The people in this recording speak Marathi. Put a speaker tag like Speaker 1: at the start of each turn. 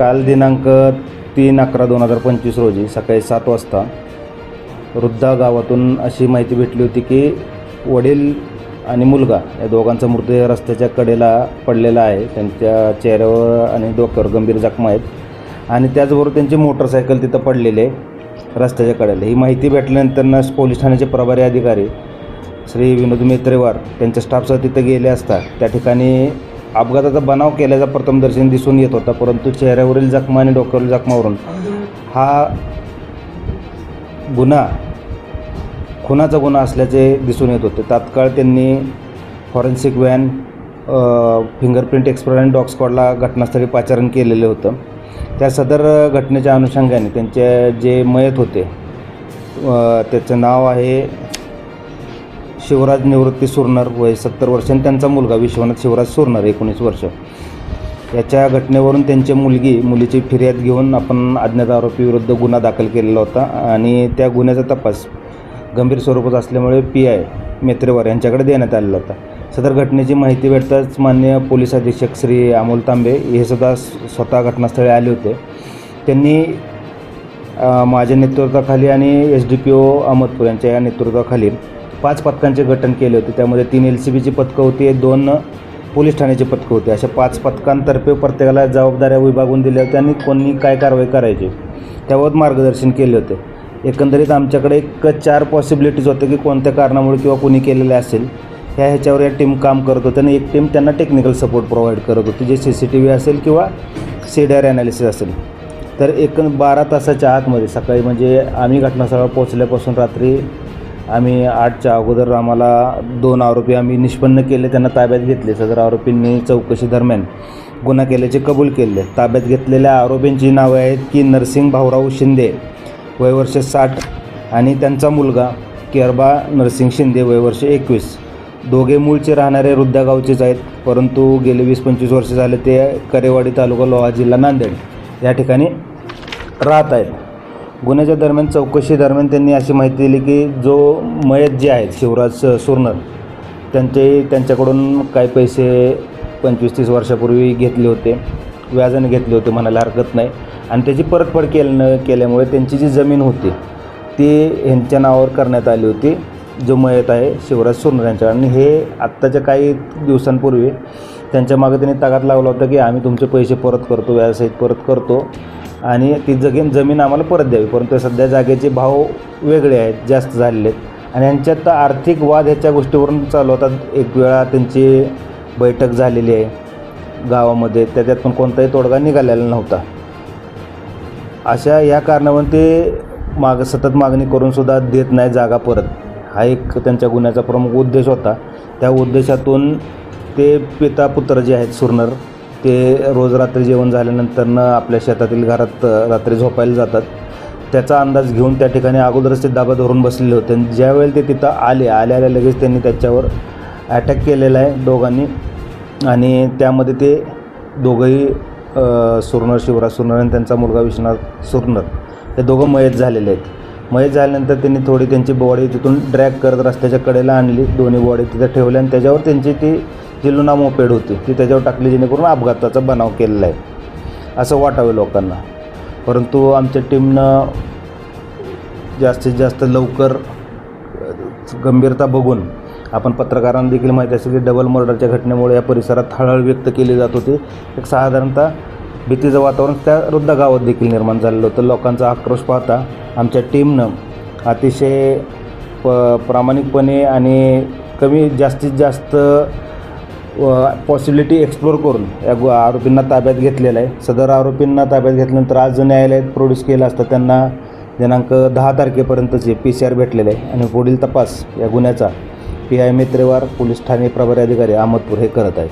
Speaker 1: काल दिनांक तीन अकरा दोन हजार पंचवीस रोजी सकाळी सात वाजता वृद्धा गावातून अशी माहिती भेटली होती की वडील आणि मुलगा या दोघांचा मृतदेह रस्त्याच्या कडेला पडलेला आहे. त्यांच्या चेहऱ्यावर आणि डोक्यावर गंभीर जखमा आहेत. आणि त्याचबरोबर त्यांची मोटरसायकल तिथं पडलेली आहे रस्त्याच्या कडेला. ही माहिती भेटल्यानंतर पोलीस ठाण्याचे प्रभारी अधिकारी श्री विनोद मेत्रेवार त्यांच्या स्टाफसह तिथं गेले असता त्या ठिकाणी अपघाताचा बनाव केल्याचा प्रथमदर्शन दिसून येत होता परंतु चेहऱ्यावरील जखमा आणि डोक्यावरील जखमावरून हा गुन्हा खुनाचा गुन्हा असल्याचे दिसून येत होते. तात्काळ त्यांनी फॉरेन्सिक व्हॅन फिंगरप्रिंट एक्सपर्ट आणि डॉग स्क्वॉडला घटनास्थळी पाचारण केलेलं होतं. त्या सदर घटनेच्या अनुषंगाने त्यांचे जे मयत होते त्याचं नाव आहे शिवराज निवृत्ती सुरणार वय सत्तर वर्ष आणि त्यांचा मुलगा विश्वनाथ शिवराज सुरणार एकोणीस वर्ष. याच्या घटनेवरून त्यांची मुलगी मुलीची फिर्याद घेऊन आपण अज्ञात आरोपीविरुद्ध गुन्हा दाखल केलेला होता आणि त्या गुन्ह्याचा तपास गंभीर स्वरूपात असल्यामुळे पी आय मेत्रेवार यांच्याकडे देण्यात आलेला होता. सदर घटनेची माहिती भेटताच मान्य पोलीस अधीक्षक श्री अमोल तांबे हे सुद्धा स्वतः घटनास्थळी आले होते. त्यांनी माझ्या नेतृत्वाखाली आणि S D P O Ahmadpur यांच्या या नेतृत्वाखाली पाच पथकांचे गठन केले होते. त्यामध्ये तीन एल सी बीची पथकं होती दोन पोलीस ठाण्याची पथकं होती. अशा पाच पथकांतर्फे प्रत्येकाला जबाबदाऱ्या विभागून दिल्या होत्या आणि कोणी काय कारवाई करायची त्यावर मार्गदर्शन केले होते. एकंदरीत आमच्याकडे एक चार पॉसिबिलिटीज होत्या की कोणत्या कारणामुळे किंवा कोणी केलेले असेल ह्या ह्याच्यावर या टीम काम करत होते आणि एक टीम त्यांना टेक्निकल सपोर्ट प्रोव्हाइड करत होती जे सी सी टी व्ही असेल किंवा सीडीआर ॲनालिसिस असेल. तर एक बारा तासाच्या आतमध्ये सकाळी म्हणजे आम्ही घटनास्थळावर पोहोचल्यापासून रात्री आम्ही आठच्या अगोदर आम्हाला दोन आरोपी आम्ही निष्पन्न केले त्यांना ताब्यात घेतले. सदर आरोपींनी चौकशी दरम्यान गुन्हा केल्याचे कबूल केले. ताब्यात घेतलेल्या आरोपींची नावे आहेत की नरसिंग भाऊराव शिंदे वयवर्ष साठ आणि त्यांचा मुलगा केरबा नरसिंग शिंदे वयवर्ष एकवीस. दोघे मूळचे राहणारे वृद्धागावचेच आहेत परंतु गेले वीस पंचवीस वर्ष झाले ते करेवाडी तालुका लोहा जिल्हा नांदेड या ठिकाणी राहत आहेत. गुन्ह्याच्या दरम्यान चौकशी दरम्यान त्यांनी अशी माहिती दिली की जो मयत जे आहेत शिवराज सुरनर त्यांचे त्यांच्याकडून काही पैसे पंचवीस तीस वर्षापूर्वी घेतले होते व्याजाने घेतले होते म्हणायला हरकत नाही. आणि त्याची परतफेड केलं केल्यामुळे त्यांची जी जमीन होती ती ह्यांच्या नावावर करण्यात आली होती. जो मयत आहे शिवराज सुरनर यांच्या आणि हे आत्ताच्या काही दिवसांपूर्वी त्यांच्या मागे त्यांनी तगात लावला होता की आम्ही तुमचे पैसे परत करतो व्याजासहित परत करतो. आणि ती जगीन जमीन आम्हाला परत द्यावी. परंतु सध्या जागेचे भाव वेगळे आहेत जास्त झालेले आहेत. आणि यांच्यात आर्थिक वाद ह्याच्या गोष्टीवरून चालू होतात. एक वेळा त्यांची बैठक झालेली आहे गावामध्ये. त्याच्यात पण कोणताही तोडगा निघालेला नव्हता. अशा या कारणावरून ते माग सतत मागणी करूनसुद्धा देत नाही जागा परत. हा एक त्यांच्या गुन्ह्याचा प्रमुख उद्देश होता. त्या उद्देशातून ते पिता पुत्र जे आहेत सुरनर ते रोज रात्री जेवण झाल्यानंतरनं आपल्या शेतातील घरात रात्री झोपायला जातात. त्याचा अंदाज घेऊन त्या ठिकाणी अगोदरच ते दाबा धरून बसलेले होते. आणि ज्यावेळी ते तिथं आले आल्या आल्या लगेच त्यांनी त्याच्यावर अटॅक केलेला आहे दोघांनी. आणि त्यामध्ये ते दोघंही सुरनर शिवराज सुरनर आणि त्यांचा मुलगा विश्वनाथ सुरनर हे दोघं मयत झालेले आहेत. मयत झाल्यानंतर त्यांनी थोडी त्यांची बॉडी तिथून ड्रॅग करत रस्त्याच्या कडेला आणली. दोन्ही बॉडी तिथं ठेवल्या आणि त्याच्यावर त्यांची ती जी लुना मोपेड होती. ती त्याच्यावर टाकली जेणेकरून अपघाताचा बनाव केलेला आहे. असं वाटावे लोकांना. परंतु आमच्या टीमनं जास्तीत जास्त लवकर गंभीरता बघून आपण पत्रकारांना देखील माहिती असेल की डबल मर्डरच्या घटनेमुळे या परिसरात हळहळ व्यक्त केली जात होती. एक साधारणतः भीतीचं वातावरण त्या वृद्ध गावात देखील निर्माण झालेलं होतं. लोकांचा आक्रोश पाहता आमच्या टीमनं अतिशय प प्रामाणिकपणे आणि कमी जास्तीत जास्त पॉसिबिलिटी एक्सप्लोर करून या गु आरोपींना ताब्यात घेतलेलं आहे. सदर आरोपींना ताब्यात घेतल्यानंतर आज जो न्यायालयात प्रोड्यूस केलं असतं त्यांना दिनांक दहा तारखेपर्यंतचे पी सी आर भेटलेले आहे. आणि पुढील तपास या गुन्ह्याचा पी आय मित्रेवार पोलीस ठाणे प्रभारी अधिकारी अहमदपूर हे करत आहेत.